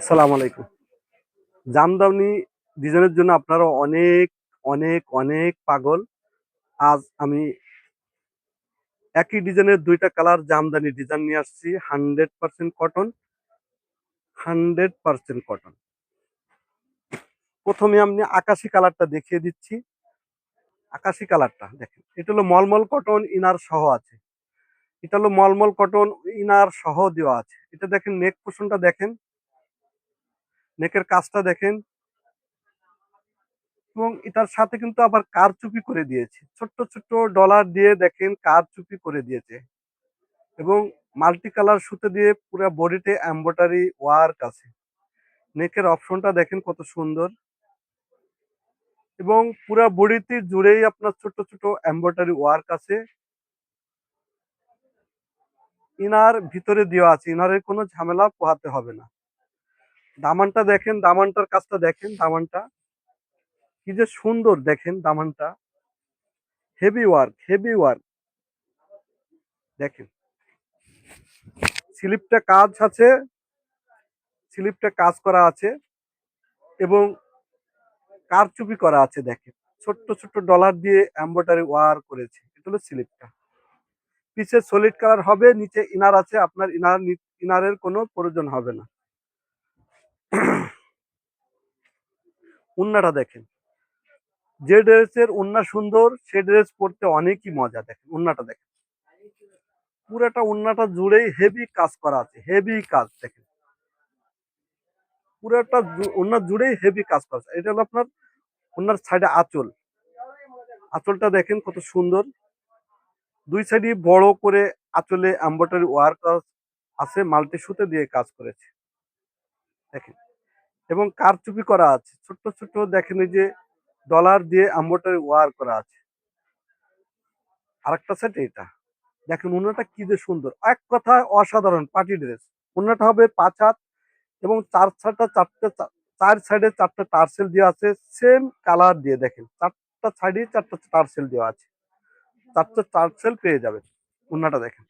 আসসালামু আলাইকুম। জামদানি ডিজাইনের জন্য আপনারা অনেক অনেক অনেক পাগল। আজ আমি একই ডিজাইনের দুইটা কালার জামদানি ডিজাইন নিয়ে আসছি, hundred percent cotton, hundred percent cotton. প্রথমে আমি আকাশি কালারটা দেখিয়ে দিচ্ছি। আকাশি কালারটা দেখেন, এটা হলো মলমল কটন, ইনার সহ আছে। এটা হলো মলমল কটন, ইনার সহ দেওয়া আছে। এটা দেখেন, নেক পোষণটা দেখেন। নেকের কাজটা দেখেন। এবং এটার সাথে কিন্তু আবার কারচুপি করে দিয়েছে। ছোট্ট ছোট্ট ডলার দিয়ে দেখেন কারচুপি করে দিয়েছে। এবং মাল্টি কালার সুতো দিয়ে পুরো বডিতে এম্বয়ডারি ওয়ার্ক আছে। নেকের অপশনটা দেখেন কত সুন্দর। এবং পুরো বডিতে জুড়েই আপনার ছোট ছোট এম্বয়ডারি ওয়ার্ক আছে। ইনার ভিতরে দেওয়া আছে। ইনারের কোনো ঝামেলা পোহাতে হবে না। দামানটা দেখেন, দামানটার কাজটা দেখেন, দামানটা। কি যে সুন্দর দেখেন দামানটা। হেভি ওয়ার্ক হেভি ওয়ার্ক দেখেন। স্লিপটা কাজ আছে, স্লিপটা কাজ করা আছে এবং কারচুপি করা আছে দেখেন। ছোট্ট ছোট্ট ডলার দিয়ে এম্বয়ডারি ওয়ার করেছে। এটা হলো স্লিপটা। পিছে সলিড কালার হবে, নিচে ইনার আছে, আপনার ইনার ইনারের কোনো প্রয়োজন হবে না। উন্নাটা দেখেন। যে ড্রেসের উন্না সুন্দর, সে ড্রেস পরতে অনেকই মজা দেখেন, উন্নাটা দেখেন। পুরাটা উন্নাটা জুড়েই হেভি কাজ করা আছে হেভি কাজ দেখেন। পুরাটা উন্না জুড়েই হেভি কাজ করা আছে। এটা হলো আপনার উন্নার সাইডে আঁচল। আঁচলটা দেখেন কত সুন্দর। দুই সাইডে বড় করে আঁচলে এম্বয়ডারি ওয়ার্ক আছে মাল্টি সুতে দিয়ে কাজ করেছে। দেখেন। এবং কারচুপি করা আছে। ছোট্ট ছোট্ট দেখেন যে ডলার দিয়ে এম্বয়ডারি ওয়ার করা আছে। আরেকটা সেট এটা। দেখেন উন্নাটা কি যে সুন্দর। এক কথায় অসাধারণ পার্টি ড্রেস। উন্নাটা হবে পাঁচ হাত এবং চার ছাড়টা চারটে চার সাইডে চারটে টার্সেল দেওয়া আছে। সেম কালার দিয়ে দেখেন। চারটা সাইডে চারটা টার্সেল দেওয়া আছে। চারটে টার্সেল পেয়ে যাবেন উন্নাটা দেখেন।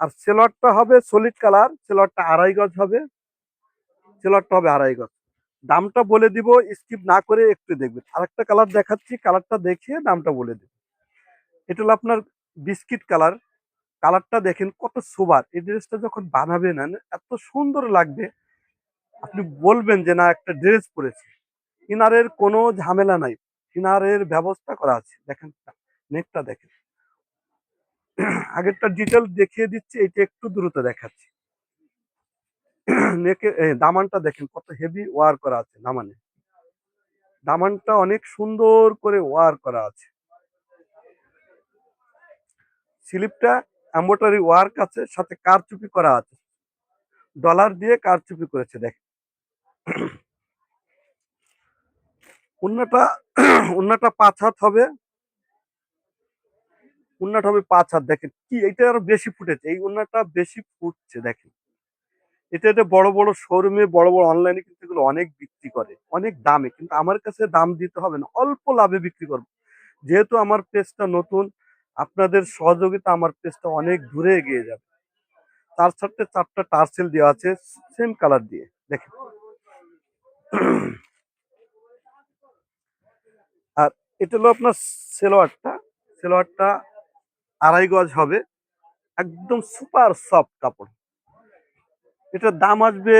আর সেলোয়ারটা হবে সলিড কালার সেলোয়ারটা আড়াই গজ হবে। সেলোয়ারটা হবে আড়াই গজ। দামটা বলে দিব স্কিপ না করে একটু দেখবেন। আরেকটা কালার দেখাচ্ছি কালারটা দেখিয়ে দামটা বলে দিব। এটা হলো আপনার বিস্কিট কালার কালারটা দেখেন কত সুবার এই ড্রেসটা যখন বানাবেন, এত সুন্দর লাগবে। আপনি বলবেন যে, না, একটা ড্রেস পরেছি। ইনারের কোনো ঝামেলা নাই। ইনারের ব্যবস্থা করা আছে। দেখেন নেকটা দেখেন। আগেরটা ডিটেল দেখিয়ে দিচ্ছি, এটা একটু দ্রুত দেখাচ্ছি। নেকে দামানটা দেখেন কত হেভি ওয়ার করা আছে দামানে। দামানটা অনেক সুন্দর করে ওয়ার করা আছে। স্লিপটা এম্বোটারি ওয়ার্ক আছে, সাথে কারচুপি করা আছে। ডলার দিয়ে কারচুপি করেছে দেখেন। উন্নাটা উন্নাটা পাঁচ হাত হবে। উন্নাটা হবে পাঁচ হাত, দেখেন কি এটা আরও বেশি ফুটেছে, এই উন্নাটা বেশি ফুটছে, দেখেন। এটা এটা বড় বড় শোরুমে বড় বড় অনলাইনে কিন্তু এগুলো অনেক বিক্রি করে, অনেক দামে। কিন্তু আমার কাছে দাম দিতে হবে না, অল্প লাভে বিক্রি করব। যেহেতু আমার পেজটা নতুন, আপনাদের সহযোগিতা আমার পেজটা অনেক দূরে এগিয়ে যাবে। তার সাথে চারটা টার্সেল দেওয়া আছে সেম কালার দিয়ে, দেখেন। আর এটা হলো আপনার সেলোয়ারটা সেলোয়ারটা আড়াই গজ হবে, একদম সুপার সফট কাপড়। এটার দাম আসবে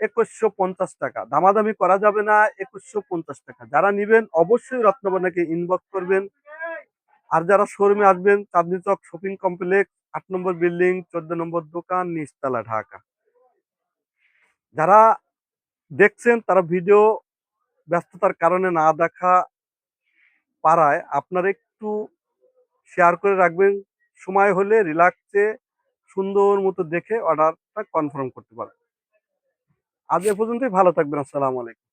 একুশশো পঞ্চাশ টাকা। দামাদামি করা যাবে না একুশশো পঞ্চাশ টাকা। যারা নিবেন অবশ্যই রত্নবনাকে ইনবক্স করবেন। আর যারা শোরুমে আসবেন, চাঁদনি চক শপিং কমপ্লেক্স আট নম্বর বিল্ডিং চোদ্দ নম্বর দোকান, নিচতলা, ঢাকা। যারা দেখছেন, তারা ভিডিও ব্যস্ততার কারণে না দেখা পারায় আপনারা একটু শেয়ার করে রাখবেন। সময় হলে রিল্যাক্সে সুন্দর মতো দেখে অর্ডারটা কনফার্ম করতে পারবেন আজ এ পর্যন্তই ভালো থাকবেন আসসালামু আলাইকুম।